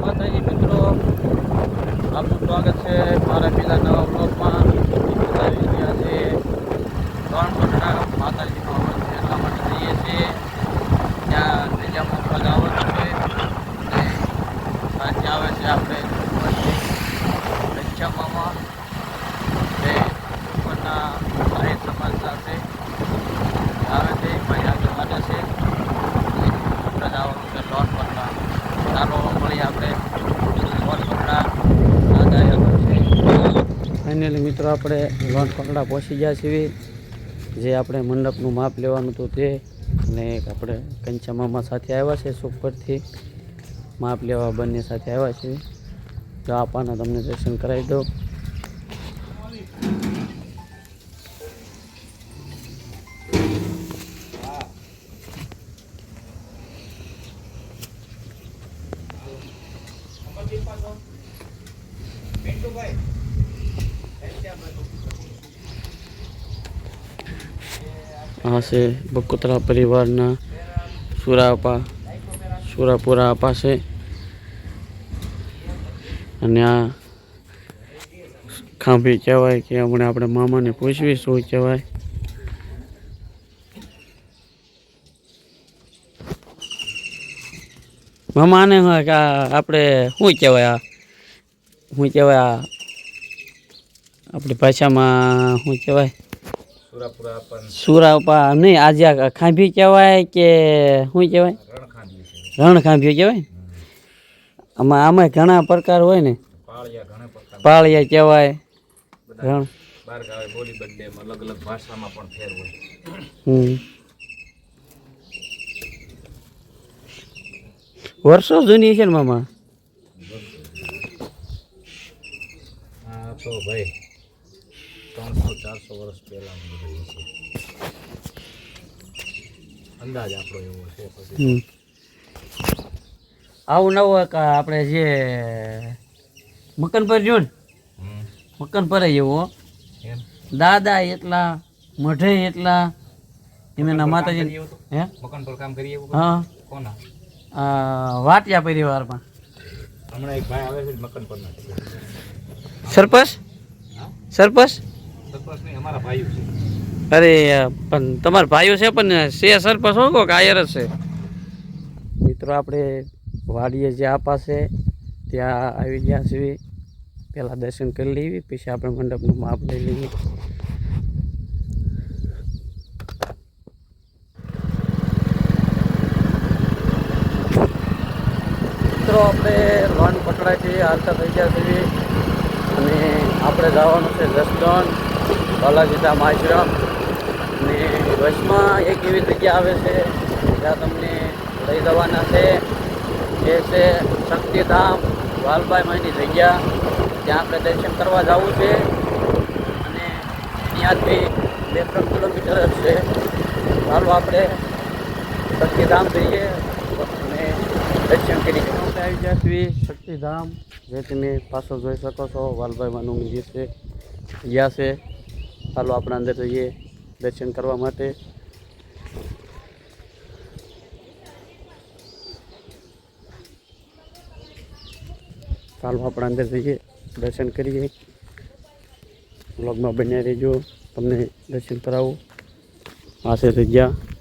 માતાજી મિત્રો. આપનું સ્વાગત છે મારા બીજા નવા બ્લોગમાં. બતાવી રહ્યા છે. ત્રણ ઘટના માતાજીનો અવર છે એટલા માટે જઈએ છીએ. ત્યાં ત્રીજા મોકવા આવે છે. અને સાંજે આવે છે આપણે તે ઉપરના આહિર સમાજ સાથે આવે છે ભાઈ આગળ માટે છે આપણે જવાનું છે લોન પટડા ચાલો મળી આપણે લોન પટડા આદાય છે ફાઇનલી મિત્રો, આપણે લોન પહોંચી ગયા છીએ. જે આપણે મંડપનું માપ લેવાનું હતું તે અને એક આપણે કંચામામા સાથે આવ્યા છે સુખ પરથી માપ લેવા બંને સાથે આવ્યા છીએ. તો આપાના તમને દર્શન કરાવી દો આ છે બકોતરા પરિવારના સુરાપા સુરાપુરા છે અને આ ખાંભી કહેવાય કે હમણાં આપણે મામાને પૂછવી શું કહેવાય મામાને હોય કે આપણે શું કહેવાય આ શું કહેવાય આ આપણી ભાષામાં શું કહેવાય સુરાપા નહીં આજે ખાંભી કહેવાય કે શું કહેવાય? રણખાંડી રણ ખાંભી કહેવાય? આમાં આમાં ઘણા પ્રકાર હોય ને. પાળિયા કહેવાય રણ. બાર ગાવે બોલી બદલે અલગ અલગ ભાષામાં પણ ફેર હોય. હમ. વર્ષો જૂની છે ને મામા? હા તો ભાઈ ચારસો વર્ષ પહેલાં છે. અંદાજ આપણો એવો છે પછી. આવું નવું એક આપણે જે મકન પર જો ને. મકન પર એવું. દાદા એટલા મઢે એટલા એમના માતાજી હે? મકન પર કામ કરીએ એવું હા. કોના? વાટિયા પરિવારમાં. હમણાં એક ભાઈ આવે છે મકન પર સરપંચ? સરપંચ? અરે, પણ તમારા ભાઈઓ છે, પણ છે સરપંચ હો કોક આયર જ છે? મિત્રો, આપણે વાડીએ જે આ પાસે ત્યાં આવી ગયા છીએ. પહેલાં દર્શન કરી લેવી પછી આપણે મંડપનું માપ લઈ લઈએ. મિત્રો, આપણે લોન પકડાય છે હાલતા થઈ ગયા છીએ. અને આપણે જવાનું છે જસદણ. બાલાજીધામ માશ્રમ અને વચમાં એક એવી જગ્યા આવે છે, જ્યાં તમને લઈ જવાના છે એ છે શક્તિધામ વાલભાઈ માની જગ્યા. ત્યાં આપણે દર્શન કરવા જવું છે. અને ત્યાંથી બે ત્રણ કિલોમીટર જ છે. ચાલો આપણે શક્તિધામ જઈએ અને દર્શન કરી આવી શક્તિધામ. જે તમે પાછળ જોઈ શકો છો વાલભાઈ માનું મંદિર છે ગયા છે. ચાલો આપણે અંદર જઈએ દર્શન કરવા માટે. ચાલો આપણે અંદર જઈએ, દર્શન કરીએ. બ્લોગમાં બન્યા રહેજો. તમને દર્શન કરાવું. આ છે જગ્યા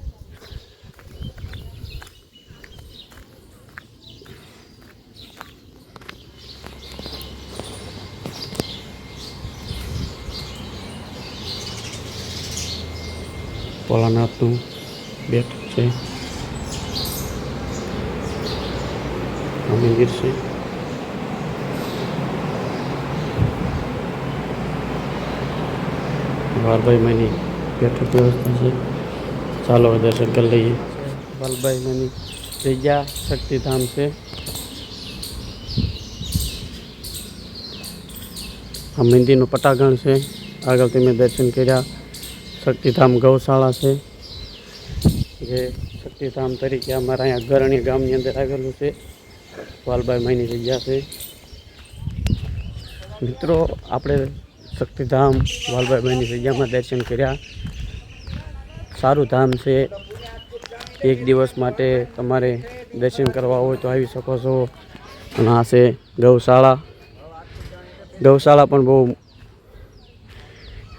ભોળાનાથનું બેટ છે આ મંદિર છે વાલભાઈ માની બેઠક વ્યવસ્થા છે ચાલો દર્શન કરી લઈએ વાલભાઈ માની જગ્યા શક્તિધામ છે આ મંદિરનું પટાગણ છે આગળ તમે દર્શન કર્યા શક્તિધામ ગૌશાળા છે, જે શક્તિધામ તરીકે અમારા અહીંયા ગરણી ગામની અંદર આવેલું છે વાલભાઈ માની જગ્યા છે. મિત્રો, આપણે શક્તિધામ વાલભાઈ માની જગ્યામાં દર્શન કર્યા. સારું ધામ છે. એક દિવસ માટે તમારે દર્શન કરવા હોય તો આવી શકો છો. અને આ છે ગૌશાળા. ગૌશાળા પણ બહુ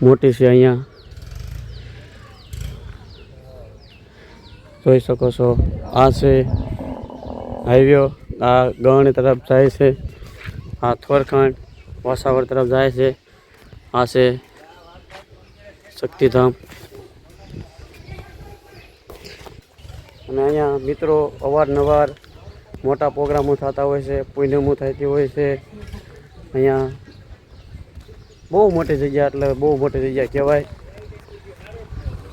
મોટી છે અહીંયા. જોઈ શકો છો. આ છે હાઈવે. આ ગણ તરફ જાય છે. આ થોરખંડ વાસાવર તરફ જાય છે. આ છે શક્તિધામ. અને અહીંયા મિત્રો અવારનવાર મોટા પ્રોગ્રામો થતા હોય છે. પૂનમો થતી હોય છે. અહીંયા બહુ મોટી જગ્યા એટલે બહુ મોટી જગ્યા કહેવાય.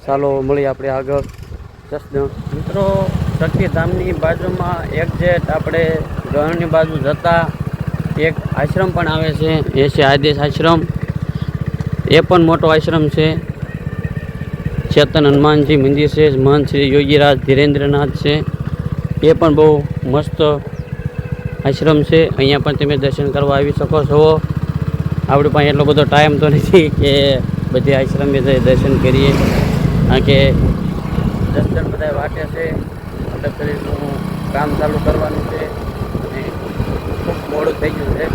ચાલો મળી આપણે આગળ. મિત્રો શક્તિધામની બાજુમાં એક જે આપણે ગણની બાજુ જતા એક આશ્રમ પણ આવે છે, એ છે આદેશ આશ્રમ. એ પણ મોટો આશ્રમ છે. ચેતન હનુમાનજી મંદિર છે, મહંત શ્રી યોગીરાજ ધીરેન્દ્રનાથ છે. એ પણ બહુ મસ્ત આશ્રમ છે. અહીંયા પણ તમે દર્શન કરવા આવી શકો છો. આપણી પાસે એટલો બધો ટાઈમ તો નથી કે બધી આશ્રમે દર્શન કરીએ. કારણ કે દર્શન બધા વાટે છે. એટલે કામ ચાલુ કરવાનું છે. અને ખૂબ મોડું થઈ ગયું છે.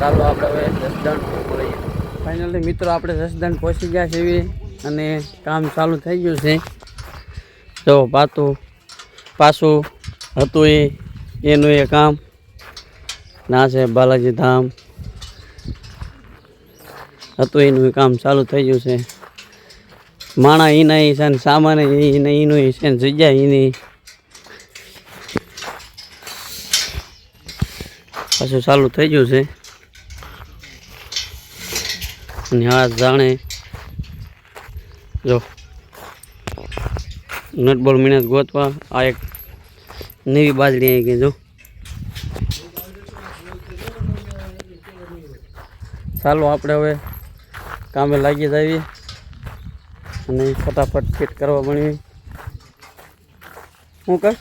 ચાલો આપણે હવે જસદણ મળીએ. ફાઇનલી મિત્રો આપણે જસદણ પહોંચી ગયા છે એવી અને કામ ચાલુ થઈ ગયું છે. તો પાતું પાછું હતું એ, એનું એ કામ. ના છે, બાલાજી ધામ. હતું એનું કામ ચાલુ થઈ ગયું છે. માણા એના છે ને સામાન એને એનું છે ને જગ્યા એની પાછું ચાલુ થઈ ગયું છે. અને આ જાણે જો, નટબોલ મહેનત ગોતવા, આ એક નવી બાજરી આવી ગઈ જો. ચાલો આપણે હવે કામે લાગી જઈએ અને ફટાફટ ફિટ કરવા ભણવી શું કર?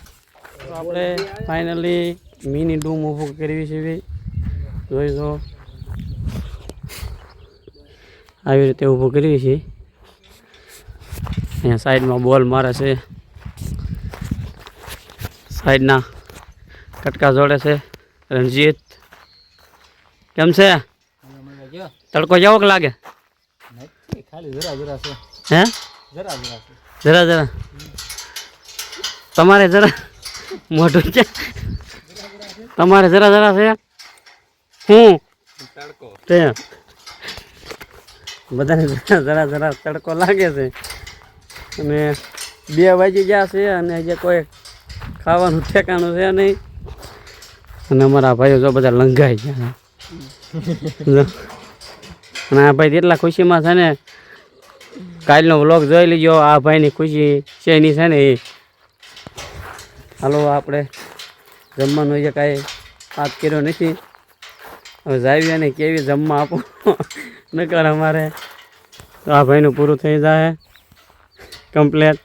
આપણે ફાઇનલી મિની ડૂમ ઊભું કરવી છે જોઈ જો આવી રીતે ઊભું કરવી છે. અહીંયા સાઈડમાં બોલ મારે છે. સાઈડના કટકા જોડે છે. રણજીત, કેમ છે? તડકો જેવો કે લાગે? ખાલી જરા જરા છે. હે? જરા જરા છે. જરા જરા. તમારે જરા મોઢું છે? તમારે જરા જરા છે? હું? તડકો. તે. બધાને જરા જરા જરા તડકો લાગે છે. અને બે વાગી ગયા છે અને જે કોઈ ખાવાનું ઠેકાણું છે નહીં. અને અમારા ભાઈઓ જો બધા લંઘાઈ ગયા અને આ ભાઈ એટલા ખુશીમાં છે ને કાલનો વ્લોગ જોઈ લીજો. આ ભાઈની ખુશી છે એની છે ને એ. હાલો, આપણે જમવાનું જે કાંઈ વાત કર્યો નથી. હવે જાવી અને કેવી જમવા આપો. નકર અમારે તો આ ભાઈનું પૂરું થઈ જાય કમ્પ્લેટ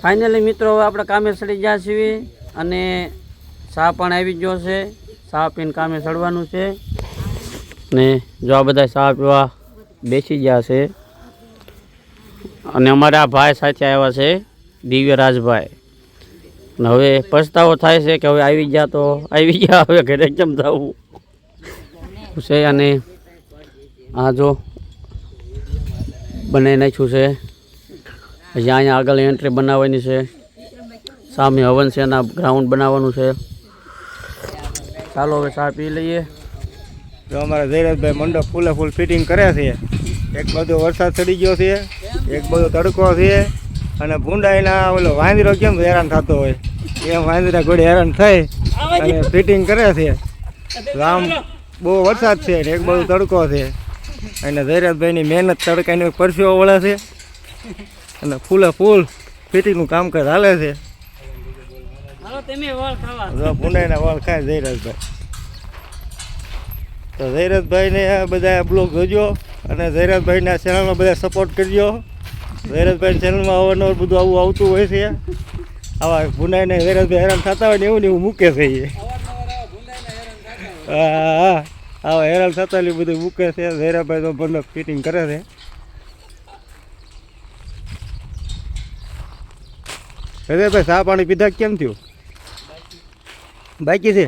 ફાઇનલી મિત્રો આપણે કામે સડી ગયા છીએ અને ચા પણ આવી ગયો છે. ચા પીને કામે સડવાનું છે. ને જો આ બધા ચા પીવા બેસી ગયા છે. અને અમારા ભાઈ સાથે આવ્યા છે, દિવ્યરાજભાઈ. અને હવે પછતાવો થાય છે કે હવે આવી ગયા તો, આવી ગયા હવે ઘરે કેમ જવું? છે અને આ જો બનાવી નાખ્યું છે. પછી અહીંયા આગળ એન્ટ્રી બનાવવાની છે. સામે હવન છે એના ગ્રાઉન્ડ બનાવવાનું છે. ચાલો હવે ચા પી લઈએ. જો અમારા જયરાજભાઈ મંડપ ફૂલે ફૂલ ફિટિંગ કર્યા છે. એક બધો વરસાદ ચડી ગયો છે એક બધો તડકો છે અને ભૂંડાઈના ઓલો વાંદરો કેમ હેરાન થતો હોય? એમ વાંદરા ઘોડે હેરાન થઈ અને ફિટિંગ કરે છે. આમ બહુ વરસાદ છે ને એક બધો તડકો છે. અને જયરાજભાઈની મહેનત તડકાની પરસ્યો વળે છે. અને ફૂલે ફૂલ ફિટિંગનું કામકાજ હાલે છે. ભૂંડાઈના વાળ ખાય જયરાજભાઈ તો જયરાજભાઈને આ બધા બ્લોક જોજો. અને જયરાજભાઈના ચેનલમાં બધા સપોર્ટ કરજો. જયરાજભાઈ ચેનલમાં અવારનવાર બધું આવું આવતું હોય છે. આવા ભૂંડાઈને જયરાજભાઈ હેરાન થતા હોય ને એવું ને એવું મૂકે છે એ. હા હા આવા હેરાન થતા હોય બધું મૂકે છે. જયરાજભાઈ તો બંને ફિટિંગ કરે છે. જયરાજભાઈ ચા પાણી પીધા કેમ થયું? બાકી છે?